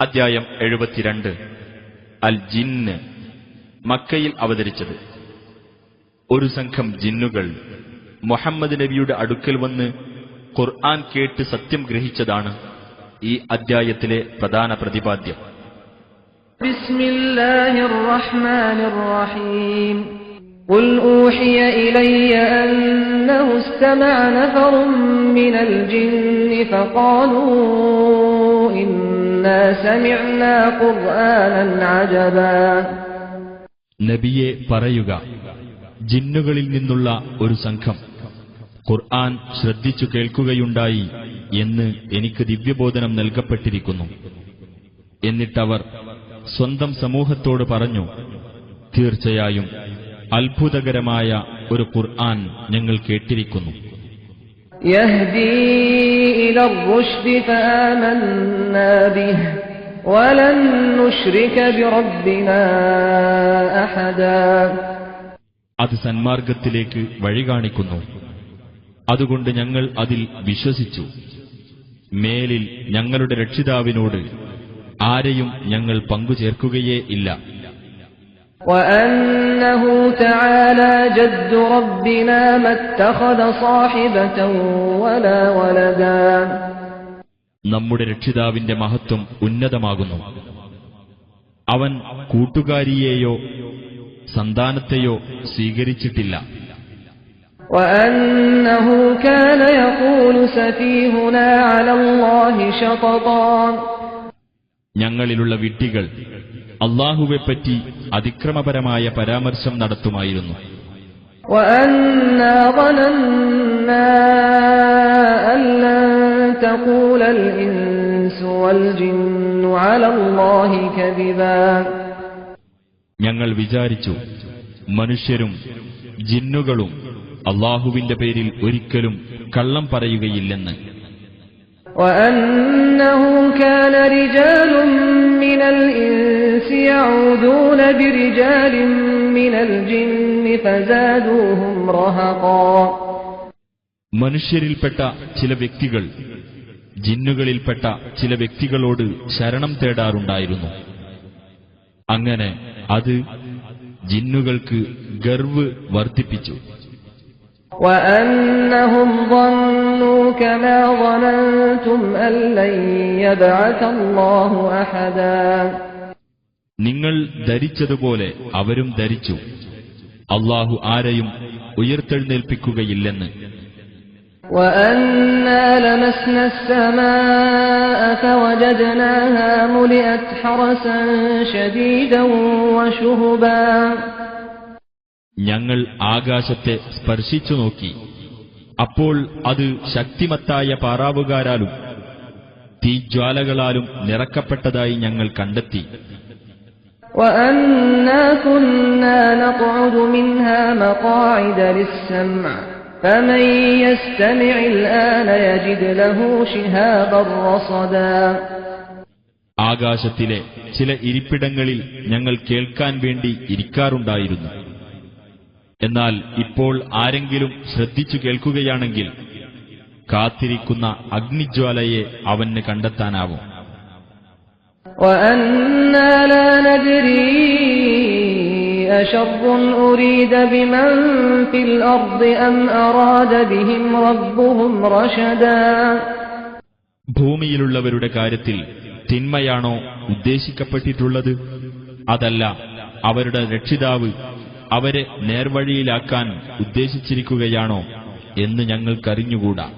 അധ്യായം എഴുപത്തിരണ്ട് അൽ ജിന്ന് മക്കയിൽ അവതരിച്ചത് ഒരു സംഘം ജിന്നുകൾ മുഹമ്മദ് നബിയുടെ അടുക്കൽ വന്ന് ഖുർആൻ കേട്ട് സത്യം ഗ്രഹിച്ചതാണ് ഈ അദ്ധ്യായത്തിലെ പ്രധാന പ്രതിപാദ്യം بسم الله الرحمن الرحيم قل أوحي إلي أنه استمع نفر من الجن فقالوا إنا سمعنا قرآنا عجبا നബിയെ പറയുക ജിന്നുകളിൽ നിന്നുള്ള ഒരു സംഘം. ഖുർആൻ ശ്രദ്ധിച്ചു കേൾക്കുകയുണ്ടായി എന്ന് എനിക്ക് ദിവ്യബോധനം നൽകപ്പെട്ടിരിക്കുന്നു. എന്നിട്ടവർ സ്വന്തം സമൂഹത്തോട് പറഞ്ഞു തീർച്ചയായും അത്ഭുതകരമായ ഒരു ഖുർആൻ ഞങ്ങൾ കേട്ടിരിക്കുന്നു. يهدي إلى الرشد فآمنا به ولن نشرك بربنا أحدا അത് സന്മാർഗത്തിലേക്ക് വഴി കാണിക്കുന്നു അതുകൊണ്ട് ഞങ്ങൾ അതിൽ വിശ്വസിച്ചു മേലിൽ ഞങ്ങളുടെ രക്ഷിതാവിനോട് ആരെയും ഞങ്ങൾ പങ്കുചേർക്കുകയേ ഇല്ല وأنه تعالى جد ربنا ما اتخذ صاحبة ولا ولدا നമ്മുടെ രക്ഷിതാവിന്റെ മഹത്വം ഉന്നതമാകുന്നു അവൻ കൂട്ടുകാരിയെയോ സന്താനത്തെയോ സ്വീകരിച്ചിട്ടില്ല وأنه كان يقول سفيهنا على الله شططا ഞങ്ങളിലുള്ള വിഡ്ഢികൾ അള്ളാഹുവെപ്പറ്റി അതിക്രമപരമായ പരാമർശം നടത്തുമായിരുന്നു. ഞങ്ങൾ വിചാരിച്ചു മനുഷ്യരും ജിന്നുകളും അള്ളാഹുവിന്റെ പേരിൽ ഒരിക്കലും കള്ളം പറയുകയില്ലെന്ന്. وأنه كان رجال من الإنس يعودون برجال من الجن فزادوهم رهقا മനുഷ്യരിൽപ്പെട്ട ചില വ്യക്തികൾ ജിന്നുകളിൽപ്പെട്ട ചില വ്യക്തികളോട് ശരണം തേടാറുണ്ടായിരുന്നു അങ്ങനെ അത് ജിന്നുകൾക്ക് ഗർവ് വർദ്ധിപ്പിച്ചു وأنهم ظنوا كما ظننتم أن لن يبعث الله أحدا നിങ്ങൾ ധരിച്ചതുപോലെ അവരും ധരിച്ചു അള്ളാഹു ആരെയും ഉയർത്തെഴുന്നേൽപ്പിക്കുകയില്ലെന്ന് وأنا لمسنا السماء فوجدناها ملئت حرسا شديدا وشهبا ഞങ്ങൾ ആകാശത്തെ സ്പർശിച്ചു നോക്കി അപ്പോൾ അത് ശക്തിമത്തായ പാറാവുകാരാലും തീജ്വാലകളാലും നിറക്കപ്പെട്ടതായി ഞങ്ങൾ കണ്ടെത്തി. ആകാശത്തിലെ ചില ഇരിപ്പിടങ്ങളിൽ ഞങ്ങൾ കേൾക്കാൻ വേണ്ടി ഇരിക്കാറുണ്ടായിരുന്നു. എന്നാൽ ഇപ്പോൾ ആരെങ്കിലും ശ്രദ്ധിച്ചു കേൾക്കുകയാണെങ്കിൽ കാത്തിരിക്കുന്ന അഗ്നിജ്വാലയെ അവന് കണ്ടെത്താനാവും. ഭൂമിയിലുള്ളവരുടെ കാര്യത്തിൽ തിന്മയാണോ ഉദ്ദേശിക്കപ്പെട്ടിട്ടുള്ളത്? അതല്ല അവരുടെ രക്ഷിതാവ് അവരെ നേർവഴിയിലാക്കാൻ ഉദ്ദേശിച്ചിരിക്കുകയാണോ എന്ന് ഞങ്ങൾക്കറിഞ്ഞുകൂടാ.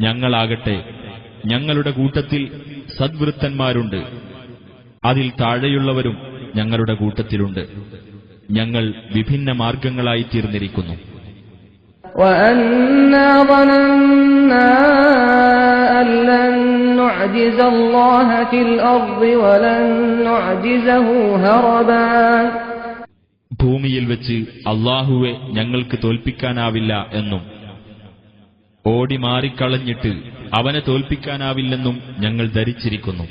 ഞങ്ങളാകട്ടെ ഞങ്ങളുടെ കൂട്ടത്തിൽ സദ്വൃത്തന്മാരുണ്ട്. അതിൽ താഴെയുള്ളവരും ഞങ്ങളുടെ കൂട്ടത്തിലുണ്ട്. ഞങ്ങൾ വിഭിന്ന മാർഗങ്ങളായി തീർന്നിരിക്കുന്നു. وأنا ظننا أن لن نعجز الله في الأرض ولن نعجزه هربا ഭൂമിയിൽ വെച്ച് അള്ളാഹുവെ ഞങ്ങൾക്ക് തോൽപ്പിക്കാനാവില്ല എന്നും ഓടി മാറിക്കളഞ്ഞിട്ട് അവനെ തോൽപ്പിക്കാനാവില്ലെന്നും ഞങ്ങൾ ധരിച്ചിരിക്കുന്നു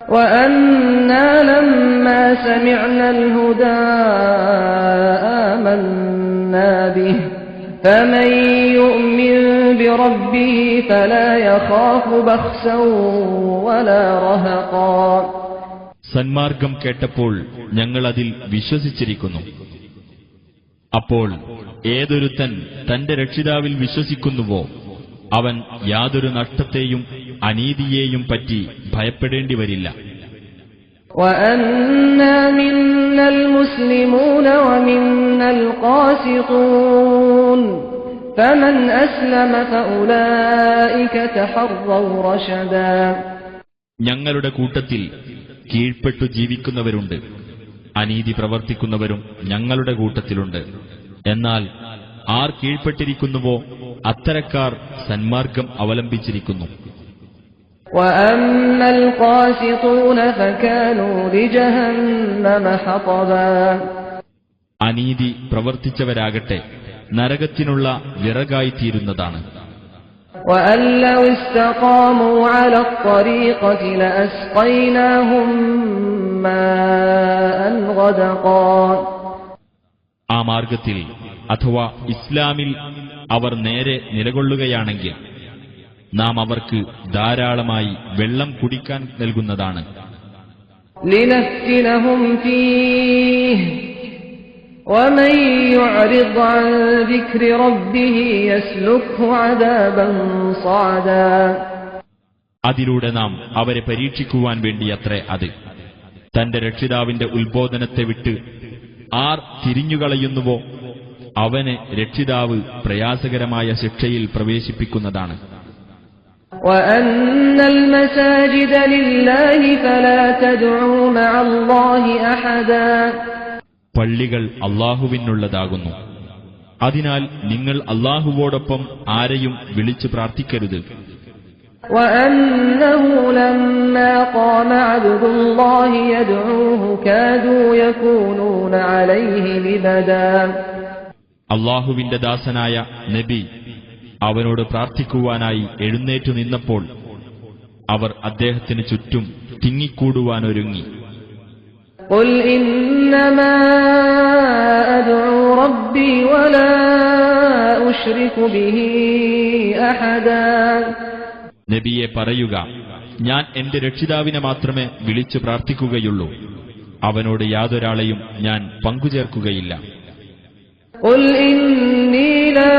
وأنا لما سمعنا الهدى آمنا به فمن يؤمن بربه فلا يخاف بخسا ولا رهقا സന്മാർഗം കേട്ടപ്പോൾ ഞങ്ങൾ അതിൽ വിശ്വസിച്ചിരിക്കുന്നു അപ്പോൾ ഏതൊരുത്തൻ തന്റെ രക്ഷിതാവിൽ വിശ്വസിക്കുന്നുവോ അവൻ യാതൊരു നഷ്ടത്തെയും അനീതിയെയും പറ്റി ഭയപ്പെടേണ്ടി വരില്ല وأنا منا المسلمون ومنا القاسطون فمن أسلم فأولئك تحروا رشدا ഞങ്ങളുടെ കൂട്ടത്തിൽ കീഴ്പ്പെട്ടു ജീവിക്കുന്നവരുണ്ട് അനീതി പ്രവർത്തിക്കുന്നവരും ഞങ്ങളുടെ കൂട്ടത്തിലുണ്ട് എന്നാൽ ആർ കീഴ്പ്പെട്ടിരിക്കുന്നുവോ അത്തരക്കാർ സന്മാർഗം അവലംബിച്ചിരിക്കുന്നു وأما القاسطون فكانوا لجهنم حطبا അനീതി പ്രവർത്തിച്ചവരാകട്ടെ നരകത്തിനുള്ള വിറകായിത്തീരുന്നതാണ്. ആ മാർഗത്തിൽ അഥവാ ഇസ്ലാമിൽ അവർ നേരെ നിലകൊള്ളുകയാണെങ്കിൽ നാം അവർക്ക് ധാരാളമായി വെള്ളം കുടിക്കാൻ നൽകുന്നതാണ്. ലിനത്തിനഹും അതിലൂടെ നാം അവരെ പരീക്ഷിക്കുവാൻ വേണ്ടിയത്രേ അത്. തന്റെ രക്ഷിതാവിന്റെ ഉത്ബോധനത്തെ വിട്ട് ആർ തിരിഞ്ഞുകളയുന്നുവോ അവനെ രക്ഷിതാവ് പ്രയാസകരമായ ശിക്ഷയിൽ പ്രവേശിപ്പിക്കുന്നതാണ്. ലില്ലാഹി ഫലാ മഅല്ലാഹി പള്ളികൾ അള്ളാഹുവിനുള്ളതാകുന്നു. അതിനാൽ നിങ്ങൾ അള്ളാഹുവോടൊപ്പം ആരെയും വിളിച്ചു പ്രാർത്ഥിക്കരുത്. അള്ളാഹുവിന്റെ ദാസനായ നബി അവനോട് പ്രാർത്ഥിക്കുവാനായി എഴുന്നേറ്റു നിന്നപ്പോൾ അവർ അദ്ദേഹത്തിന് ചുറ്റും തിങ്ങിക്കൂടുവാനൊരുങ്ങി. قل إنما أدعو ربي ولا أشرك به أحدا നബിയെ പറയുക ഞാൻ എന്റെ രക്ഷിതാവിനെ മാത്രമേ വിളിച്ചു പ്രാർത്ഥിക്കുകയുള്ളൂ അവനോട് യാതൊരാളെയും ഞാൻ പങ്കുചേർക്കുകയില്ല قل إني لا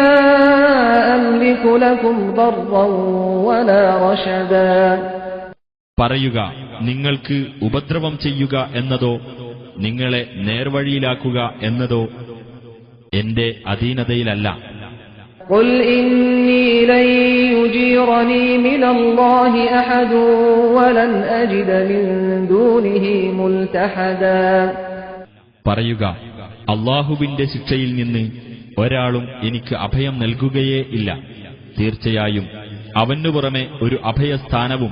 أملك لكم ضرا ولا رشدا പറയുക നിങ്ങൾക്ക് ഉപദ്രവം ചെയ്യുക എന്നതോ നിങ്ങളെ നേർവഴിയിലാക്കുക എന്നതോ എന്റെ അധീനതയിലല്ല قل إني لن يجيرني من الله أحد ولن أجد من دونه ملتحدا പറയുക അള്ളാഹുവിന്റെ ശിക്ഷയിൽ നിന്ന് ഒരാളും എനിക്ക് അഭയം നൽകുകയേ ഇല്ല തീർച്ചയായും അവനു പുറമെ ഒരു അഭയസ്ഥാനവും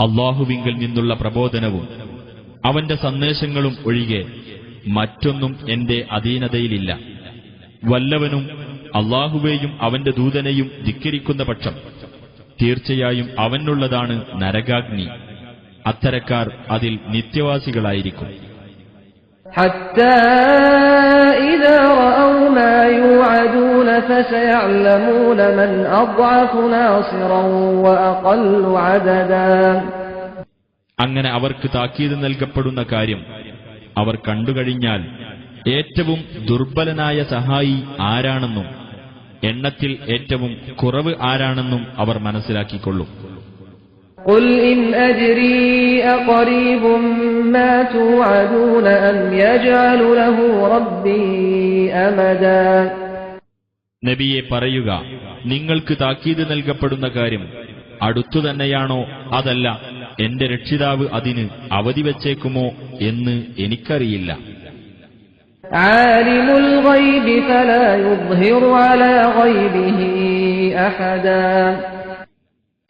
അള്ളാഹുവിങ്കിൽ നിന്നുള്ള പ്രബോധനവും അവന്റെ സന്ദേശങ്ങളും ഒഴികെ മറ്റൊന്നും എന്റെ അധീനതയിലില്ല വല്ലവനും അള്ളാഹുവേയും അവന്റെ ദൂതനെയും ധിക്കരിക്കുന്ന പക്ഷം തീർച്ചയായും അവനുള്ളതാണ് നരകാഗ്നി അത്തരക്കാർ അതിൽ നിത്യവാസികളായിരിക്കും حتى إذا رأوا അങ്ങനെ അവർക്ക് താക്കീത് നൽകപ്പെടുന്ന കാര്യം അവർ കണ്ടുകഴിഞ്ഞാൽ ഏറ്റവും ദുർബലനായ സഹായി ആരാണെന്നും എണ്ണത്തിൽ ഏറ്റവും കുറവ് ആരാണെന്നും അവർ മനസ്സിലാക്കിക്കൊള്ളും. قل إن أدري أقريب ما توعدون أم يجعل له ربي أمدا നബിയെ പറയുക നിങ്ങൾക്ക് താക്കീത് നൽകപ്പെടുന്ന കാര്യം അടുത്തു തന്നെയാണോ അതല്ല എന്റെ രക്ഷിതാവ് അതിന് അവധി വച്ചേക്കുമോ എന്ന് എനിക്കറിയില്ല عالم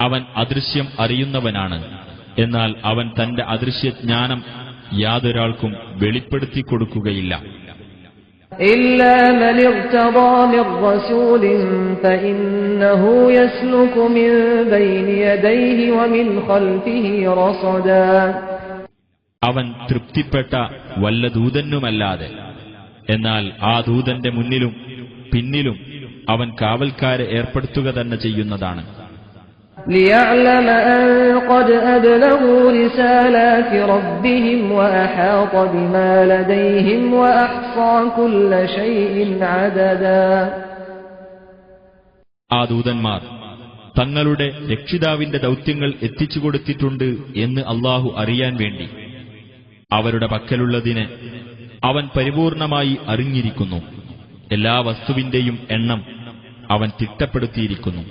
അവൻ അദൃശ്യം അറിയുന്നവനാണ് എന്നാൽ അവൻ തന്റെ അദൃശ്യജ്ഞാനം യാതൊരാൾക്കും വെളിപ്പെടുത്തി കൊടുക്കുകയില്ല إلا من ارتضى من رسول فإنه يسلك من بين يديه ومن خلفه رصدا അവൻ തൃപ്തിപ്പെട്ട വല്ല ദൂതനുമല്ലാതെ എന്നാൽ ആ ദൂതന്റെ മുന്നിലും പിന്നിലും അവൻ കാവൽക്കാരെ ഏർപ്പെടുത്തുക തന്നെ ചെയ്യുന്നതാണ് ليعلم أن قد أبلغوا رسالات ربهم وأحاط بما لديهم وأحصى كل شيء عددا ആ ദൂതന്മാർ തങ്ങളുടെ രക്ഷിതാവിന്റെ ദൗത്യങ്ങൾ എത്തിച്ചു കൊടുത്തിട്ടുണ്ട് എന്ന് അള്ളാഹു അറിയാൻ വേണ്ടി അവരുടെ പക്കലുള്ളതിനെ അവൻ പരിപൂർണമായി അറിഞ്ഞിരിക്കുന്നു എല്ലാ വസ്തുവിന്റെയും എണ്ണം അവൻ തിട്ടപ്പെടുത്തിയിരിക്കുന്നു